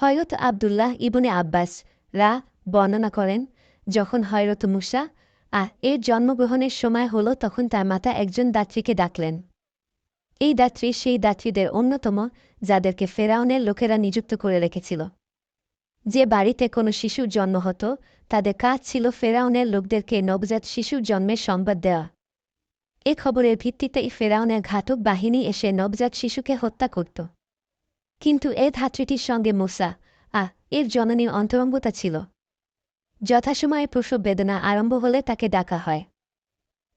হয়রত আবদুল্লাহ ইবনে আব্বাস রা বর্ণনা করেন, যখন হয়রত মুসা, আহ, এর জন্মগ্রহণের সময় হল তখন তার মাতা একজন দাত্রীকে ডাকলেন। এই দাত্রী সেই দাত্রীদের অন্যতম, যাদেরকে ফেরাউনের লোকেরা নিযুক্ত করে রেখেছিল। যে বাড়িতে কোনো শিশুর জন্ম হতো, তাদের কাজ ছিল ফেরাউনের লোকদেরকে নবজাত শিশুর জন্মের সংবাদ দেওয়া। এ খবরের ভিত্তিতেই ফেরাউনের ঘাতক বাহিনী এসে নবজাত শিশুকে হত্যা করত। কিন্তু এ ধাত্রীটির সঙ্গে মোসা আহ এর জননী অন্তরঙ্গতা ছিল। যথাসময়ে প্রসব বেদনা আরম্ভ হলে তাকে ডাকা হয়।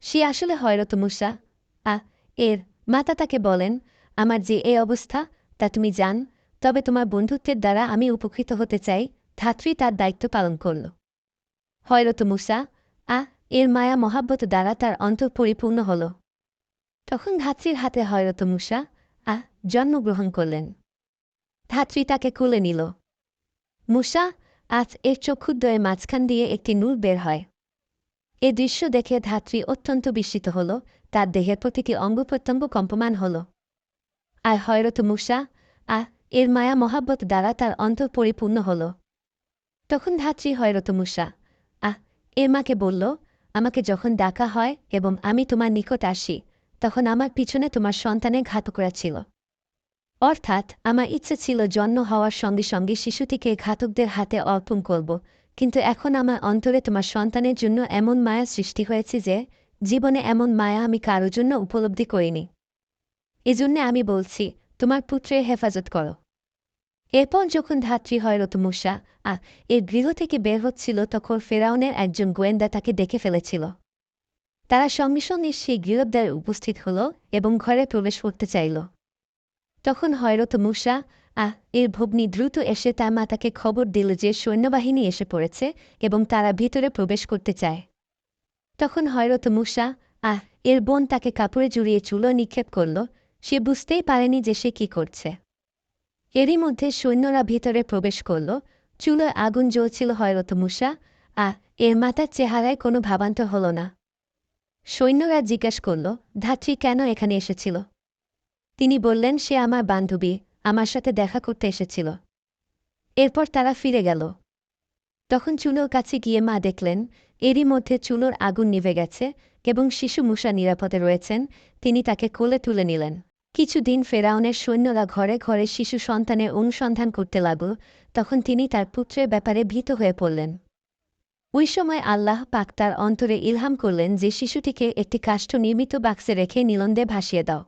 সে আসলে হয়রত মুসা আহ এর মাতা তাকে বলেন, আমার যে এ অবস্থা, তা তুমি জান, তবে তোমার বন্ধুত্বের দ্বারা আমি উপকৃত হতে চাই, ধাত্রী তার দায়িত্ব পালন করল। হয়রত মুসা আহ এর মায়া মহাব্বত দ্বারা তার অন্তর পরিপূর্ণ হল। তখন ধাত্রীর হাতে হয়রত মুসা আহ জন্মগ্রহণ করলেন। ধাত্রী তাকে কুলে নিল। মুসা আজ এর চক্ষুদ্বয়ে মাঝখান দিয়ে একটি নূর বের হয়। এ দৃশ্য দেখে ধাত্রী অত্যন্ত বিস্মিত হল, তার দেহের প্রতিটি অঙ্গপ্রত্যঙ্গ কম্পমান হল। আর হয়রত মুসা, আহ, এর মায়া মহাব্বত দ্বারা তার অন্তর পরিপূর্ণ হল। তখন ধাত্রী হয়রত মুসা, আহ এর মাকে বলল, আমাকে যখন ডাকা হয় এবং আমি তোমার নিকট আসি, তখন আমার পিছনে তোমার সন্তানে ঘাতকরা ছিল। অর্থাৎ, আমার ইচ্ছে ছিল জন্ম হওয়ার সঙ্গে সঙ্গে শিশুটিকে ঘাতকদের হাতে অর্পণ করব, কিন্তু এখন আমার অন্তরে তোমার সন্তানের জন্য এমন মায়া সৃষ্টি হয়েছে যে, জীবনে এমন মায়া আমি কারও জন্য উপলব্ধি করিনি। এজন্য আমি বলছি, তোমার পুত্রের হেফাজত করো। এরপর যখন ধাত্রী হয় রতমুষা আ এর গৃহ থেকে বের হচ্ছিল তখন ফেরাউনের একজন গোয়েন্দা তাকে দেখে ফেলেছিল। তারা সঙ্গে সঙ্গে সেই গৃহদ্বারে উপস্থিত হল এবং ঘরে প্রবেশ করতে চাইল। তখন হয়রত মুসা, আহ, এর ভগ্নী দ্রুত এসে তার মাতাকে খবর দিল যে সৈন্যবাহিনী এসে পড়েছে এবং তারা ভিতরে প্রবেশ করতে চায়। তখন হয়রত মুসা, আহ, এর বোন তাকে কাপড়ে জুড়িয়ে চুলো নিক্ষেপ করল। সে বুঝতেই পারেনি যে সে কি করছে। এরই মধ্যে সৈন্যরা ভিতরে প্রবেশ করল। চুলোয় আগুন জ্বলছিল হয়রত মুসা, আহ, এর মাতার চেহারায় কোনো ভাবান্তর হল না। সৈন্যরা জিজ্ঞাস করল, ধাত্রী কেন এখানে এসেছিল? তিনি বললেন, সে আমার বান্ধবী, আমার সাথে দেখা করতে এসেছিল। এরপর তারা ফিরে গেল। তখন চুলোর কাছে গিয়ে মা দেখলেন, এরই মধ্যে চুলোর আগুন নিভে গেছে এবং শিশু মুসা নিরাপদে রয়েছেন, তিনি তাকে কোলে তুলে নিলেন। কিছুদিন ফেরাউনের সৈন্যরা ঘরে ঘরে শিশু সন্তানের অনুসন্ধান করতে লাগল, তখন তিনি তার পুত্রের ব্যাপারে ভীত হয়ে পড়লেন। ওই সময় আল্লাহ পাক তার অন্তরে ইলহাম করলেন যে শিশুটিকে একটি কাষ্ঠ নির্মিত বাক্সে রেখে নীলন্দে ভাসিয়ে দাও।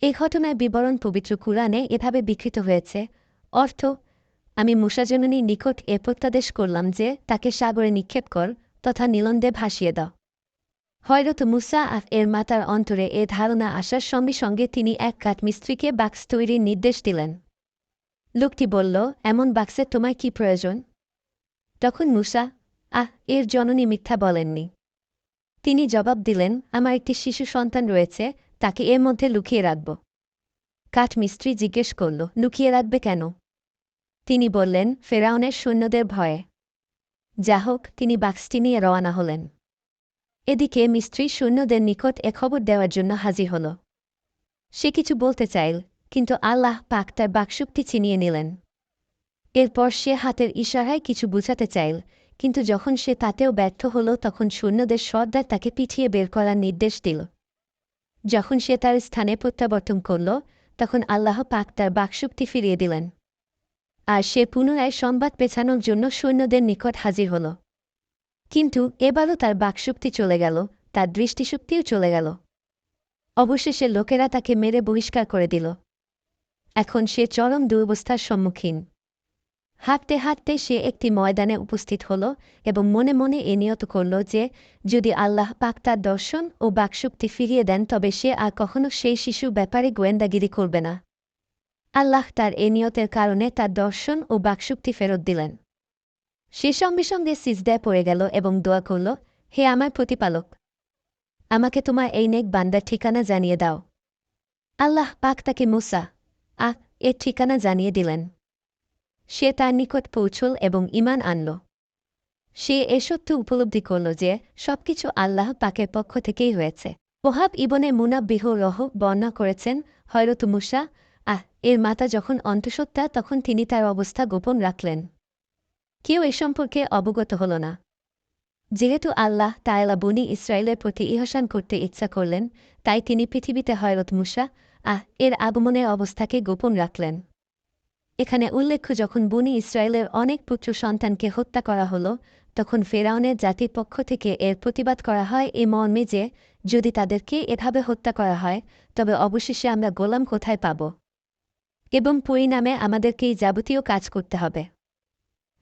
এই ঘটনায় বিবরণ পবিত্র কুরআনে এভাবে বিকৃত হয়েছে। অর্থ, আমি মুসাজননীর নিকট এ প্রত্যাদেশ করলাম যে তাকে সাগরে নিক্ষেপ কর তথা নীলন্দে ভাসিয়ে দাও। হয়রত মুসা আফ এর মাতার অন্তরে এ ধারণা আসার সঙ্গে সঙ্গে তিনি এক কাঠ মিস্ত্রিকে বাক্স তৈরির নির্দেশ দিলেন। লোকটি বলল, এমন বাক্সে তোমায় কি প্রয়োজন? তখন মুসা, আহ, এর জননী মিথ্যা বলেননি। তিনি জবাব দিলেন, আমার একটি শিশু সন্তান রয়েছে তাকে এর মধ্যে লুকিয়ে রাখব। কাঠমিস্ত্রি জিজ্ঞেস করল, লুকিয়ে রাখবে কেন? তিনি বললেন, ফেরাউনের সৈন্যদের ভয়ে। যা হোক, তিনি বাক্সটি নিয়ে রওয়ানা হলেন। এদিকে মিস্ত্রি সৈন্যদের নিকট এ খবর দেওয়ার জন্য হাজির হল। সে কিছু বলতে চাইল, কিন্তু আল্লাহ পাক তার বাকশক্তি চিনিয়ে নিলেন। এরপর সে হাতের ইশারায় কিছু বুঝাতে চাইল, কিন্তু যখন সে তাতেও ব্যর্থ হল, তখন সৈন্যদের সর্দার তাকে পিছিয়ে বের করার নির্দেশ দিল। যখন সে তার স্থানে প্রত্যাবর্তন করল, তখন আল্লাহ পাক তার বাকশক্তি ফিরিয়ে দিলেন। আর সে পুনরায় সংবাদ পেছানোর জন্য সৈন্যদের নিকট হাজির হল। কিন্তু এবারও তার বাকশক্তি চলে গেল, তার দৃষ্টিশক্তিও চলে গেল। অবশেষে লোকেরা তাকে মেরে বহিষ্কার করে দিল। এখন সে চরম দুরবস্থার সম্মুখীন। হাঁটতে হাঁটতে সে একটি ময়দানে উপস্থিত হল এবং মনে মনে এ নিয়ত করল যে, যদি আল্লাহ পাক তার দর্শন ও বাকশক্তি ফিরিয়ে দেন, তবে সে আর কখনো সেই শিশু ব্যাপারে গোয়েন্দাগিরি করবে না। আল্লাহ তার এ নিয়তের কারণে তার দর্শন ও বাকশক্তি ফেরত দিলেন। সে সঙ্গে সঙ্গে সিজদায় পড়ে গেল এবং দোয়া করল, হে আমার প্রতিপালক, আমাকে তোমার এই নেক বান্দার ঠিকানা জানিয়ে দাও। আল্লাহ পাক তাকে মুসা আহ, এর ঠিকানা জানিয়ে দিলেন। সে তার নিকট পৌঁছল এবং ইমান আনল। সে এ সত্য উপলব্ধি করল যে সবকিছু আল্লাহ পাকের পক্ষ থেকেই হয়েছে। ওহাব ইবনে মুনাব্বিহ রহ বর্ণনা করেছেন, হয়রত মুসা, আহ, এর মাতা যখন অন্তঃসত্ত্বা, তখন তিনি তার অবস্থা গোপন রাখলেন। কেউ এ সম্পর্কে অবগত হল না। যেহেতু আল্লাহ তায়লা বনি ইসরায়েলের প্রতি ইহসান করতে ইচ্ছা করলেন, তাই তিনি পৃথিবীতে হয়রত মুসা, আহ, এর আগমনের অবস্থাকে গোপন রাখলেন। এখানে উল্লেখ্য, যখন বনি ইসরায়েলের অনেক পুত্র সন্তানকে হত্যা করা হল, তখন ফেরাউনের জাতির পক্ষ থেকে এর প্রতিবাদ করা হয় এই মর্মে যে, যদি তাদেরকে এভাবে হত্যা করা হয়, তবে অবশেষে আমরা গোলাম কোথায় পাব? এবং পরিণামে আমাদেরকেই যাবতীয় কাজ করতে হবে।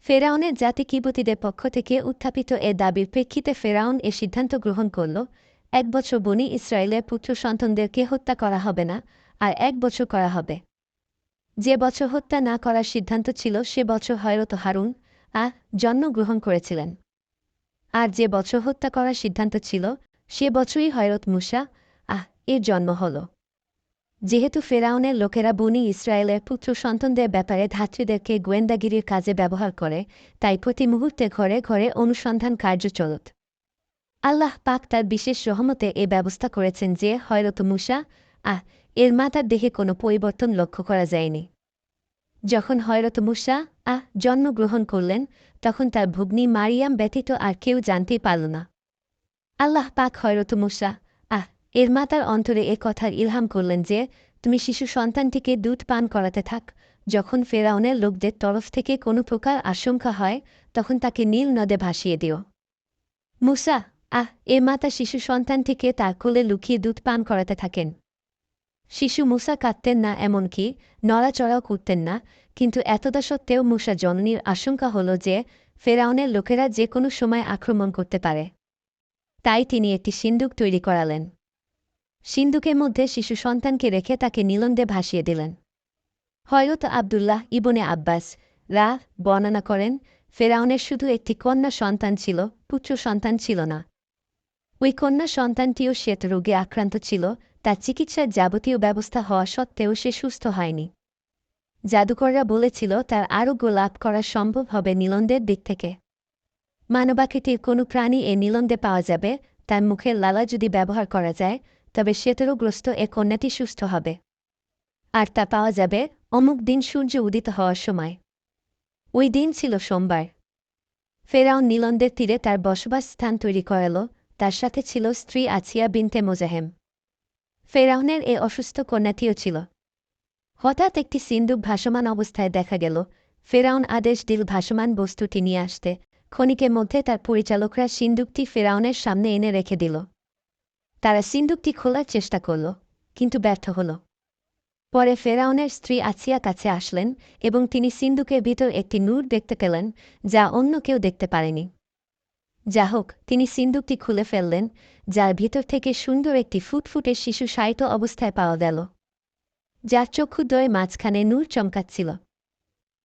ফেরাউনের জাতি কিবতীদের পক্ষ থেকে উত্থাপিত এ দাবির প্রেক্ষিতে ফেরাউন এ সিদ্ধান্ত গ্রহণ করল, এক বছর বনি ইসরায়েলের পুত্র সন্তানদেরকে হত্যা করা হবে না, আর এক বছর করা হবে। যে বছর হত্যা না করার সিদ্ধান্ত ছিল, সে বছর হয়রত হারুন আ জন্মগ্রহণ করেছিলেন। আর যে বছর হত্যা করার সিদ্ধান্ত ছিল, সে বছরই হয়রত মুসা আহ এর জন্ম হল। যেহেতু ফেরাউনের লোকেরা বনি ইসরায়েলের পুত্র সন্তানদের ব্যাপারে ধাত্রীদেরকে গোয়েন্দাগিরির কাজে ব্যবহার করে, তাই প্রতি মুহূর্তে ঘরে ঘরে অনুসন্ধান কার্য চলত। আল্লাহ পাক তার বিশেষ রহমতে এ ব্যবস্থা করেছেন যে হয়রত মুসা আহ, এর মাতার দেহে কোনো পরিবর্তন লক্ষ্য করা যায়নি। যখন হয়রত মুসা, আহ, জন্মগ্রহণ করলেন, তখন তার ভগ্নী মারিয়াম ব্যতীত আর কেউ জানতেই পারল না। আল্লাহ পাক হয়রত মুসা, আহ, এর মাতার অন্তরে এ কথার ইলহাম করলেন যে, তুমি শিশু সন্তানটিকে দুধ পান করাতে থাক। যখন ফেরাউনের লোকদের তরফ থেকে কোনো প্রকার আশঙ্কা হয়, তখন তাকে নীল নদে ভাসিয়ে দিও। মুসা, আহ, এ মাতা শিশু সন্তানটিকে তার কোলে লুকিয়ে দুধ পান করাতে থাকেন। শিশু মুসা কাঁদতেন না এমনকি নড়াচড়াও করতেন না, কিন্তু এতদা সত্ত্বেও মুসা জননীর আশঙ্কা হল যে ফেরাউনের লোকেরা যে কোনো সময় আক্রমণ করতে পারে। তাই তিনি একটি সিন্দুক তৈরি করালেন। সিন্দুকের মধ্যে শিশু সন্তানকে রেখে তাকে নীলন্দে ভাসিয়ে দিলেন। হয়ত আবদুল্লাহ ইবনে আব্বাস রা বর্ণনা করেন, ফেরাউনের শুধু একটি কন্যা সন্তান ছিল, পুত্র সন্তান ছিল না। ওই কন্যা সন্তানটিও শ্বেত রোগে আক্রান্ত ছিল তার চিকিৎসার যাবতীয় ব্যবস্থা হওয়া সত্ত্বেও সে সুস্থ হয়নি। জাদুকররা বলেছিল, তার আরোগ্য লাভ করা সম্ভব হবে নীলন্দের দিক থেকে। মানবাকৃতির কোনো প্রাণী এ নীলন্দে পাওয়া যাবে, তার মুখের লালা যদি ব্যবহার করা যায়, তবে শ্বেতরোগ্রস্ত এ কন্যাটি সুস্থ হবে। আর তা পাওয়া যাবে অমুক দিন সূর্য উদিত হওয়ার সময়। ওই দিন ছিল সোমবার। ফেরাউন নীলন্দের তীরে তার বসবাস স্থান তৈরি করাল, তার সাথে ছিল স্ত্রী আছিয়া বিনতে মোজাহেম। ফেরাউনের এ অসুস্থ কন্যাটিও ছিল। হঠাৎ একটি সিন্দুক ভাসমান অবস্থায় দেখা গেল। ফেরাউন আদেশ দিল ভাসমান বস্তুটি নিয়ে আসতে। ক্ষণিকের মধ্যে তার পরিচালকরা সিন্দুকটি ফেরাউনের সামনে এনে রেখে দিল। তারা সিন্দুকটি খোলার চেষ্টা করল, কিন্তু ব্যর্থ হল। পরে ফেরাউনের স্ত্রী আছিয়া কাছে আসলেন এবং তিনি সিন্দুকের ভিতর একটি নূর দেখতে পেলেন, যা অন্য কেউ দেখতে পারেনি। যা হোক তিনি সিন্দুকটি খুলে ফেললেন, যার ভিতর থেকে সুন্দর একটি ফুটফুটে শিশু সাহিত্য অবস্থায় পাওয়া গেল, যার চক্ষুদ্বয় মাঝখানে নূর চমকাচ্ছিল।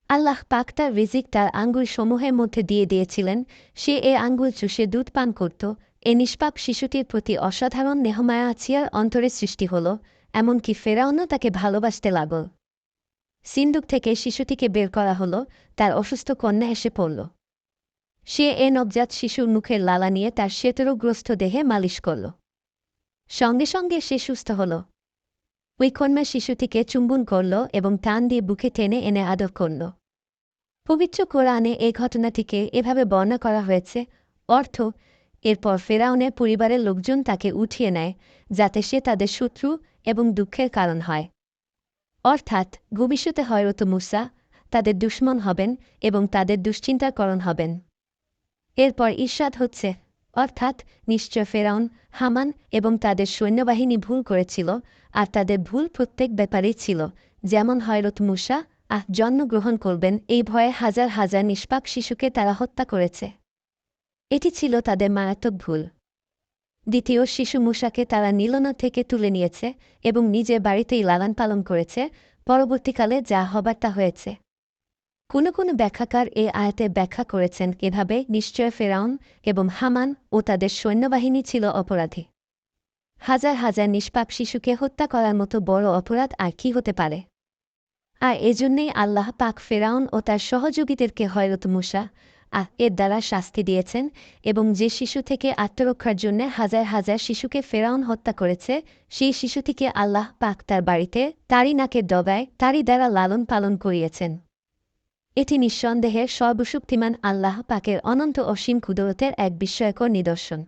আল্লাহ পাক তার রিজিক তার আঙ্গুল সমূহের মধ্যে দিয়ে দিয়েছিলেন, সে এ আঙ্গুল চুষে দুধ পান করত, এ নিষ্পাপ শিশুটির প্রতি অসাধারণ নেহমায়া আছিয়ার অন্তরে সৃষ্টি হল, এমনকি ফেরাউনও তাকে ভালোবাসতে লাগল। সিন্দুক থেকে শিশুটিকে বের করা হল, তার অসুস্থ কন্যা এসে পড়ল। সে এ নবজাত শিশুর মুখের লালা নিয়ে তার শ্বেতরোগ্রস্ত দেহে মালিশ করল। সঙ্গে সঙ্গে সে সুস্থ হল। ওই কন্যা শিশুটিকে চুম্বন করল এবং টান দিয়ে বুকে টেনে এনে আদর করল। পবিত্র কোরআনে এই ঘটনাটিকে এভাবে বর্ণনা করা হয়েছে, অর্থ, এরপর ফেরাউনের পরিবারের লোকজন তাকে উঠিয়ে নেয়, যাতে সে তাদের শত্রু এবং দুঃখের কারণ হয়। অর্থাৎ, ভবিষ্যতে হয়রত মুসা তাদের দুশ্মন হবেন এবং তাদের দুশ্চিন্তার করণ হবেন। এরপর ঈর্ষাদ হচ্ছে। অর্থাৎ নিশ্চয় ফেরাউন, হামান এবং তাদের সৈন্যবাহিনী ভুল করেছিল, আর তাদের ভুল প্রত্যেক ব্যাপারেই ছিল। যেমন হয়রত মুসা, আহ, জন্মগ্রহণ করবেন, এই ভয়ে হাজার হাজার নিষ্পাক শিশুকে তারা হত্যা করেছে। এটি ছিল তাদের মারাত্মক ভুল। দ্বিতীয়, শিশু মুসাকে তারা নীলনা থেকে তুলে নিয়েছে এবং নিজের বাড়িতেই লালন পালন করেছে। পরবর্তীকালে যা হবার তা হয়েছে। কোন কোন ব্যাখ্যাকার এ আয়াতে ব্যাখ্যা করেছেন এভাবে নিশ্চয় ফেরাউন এবং হামান ও তাদের সৈন্যবাহিনী ছিল অপরাধী। হাজার হাজার নিষ্পাপ শিশুকে হত্যা করার মতো বড় অপরাধ আর কি হতে পারে? আর এজন্যেই আল্লাহ পাক ফেরাউন ও তার সহযোগীদেরকে হয়রত মুসা, আহ, এর দ্বারা শাস্তি দিয়েছেন এবং যে শিশু থেকে আত্মরক্ষার জন্য হাজার হাজার শিশুকে ফেরাউন হত্যা করেছে, সেই শিশুটিকে আল্লাহ পাক তার বাড়িতে, তারই নাকে ডবায় তারই দ্বারা লালন পালন করিয়েছেন। এটি নিঃসন্দেহে সর্বশক্তিমান আল্লাহ পাকের অনন্ত অসীম ক্ষুদরতের এক বিস্ময়কর নিদর্শন।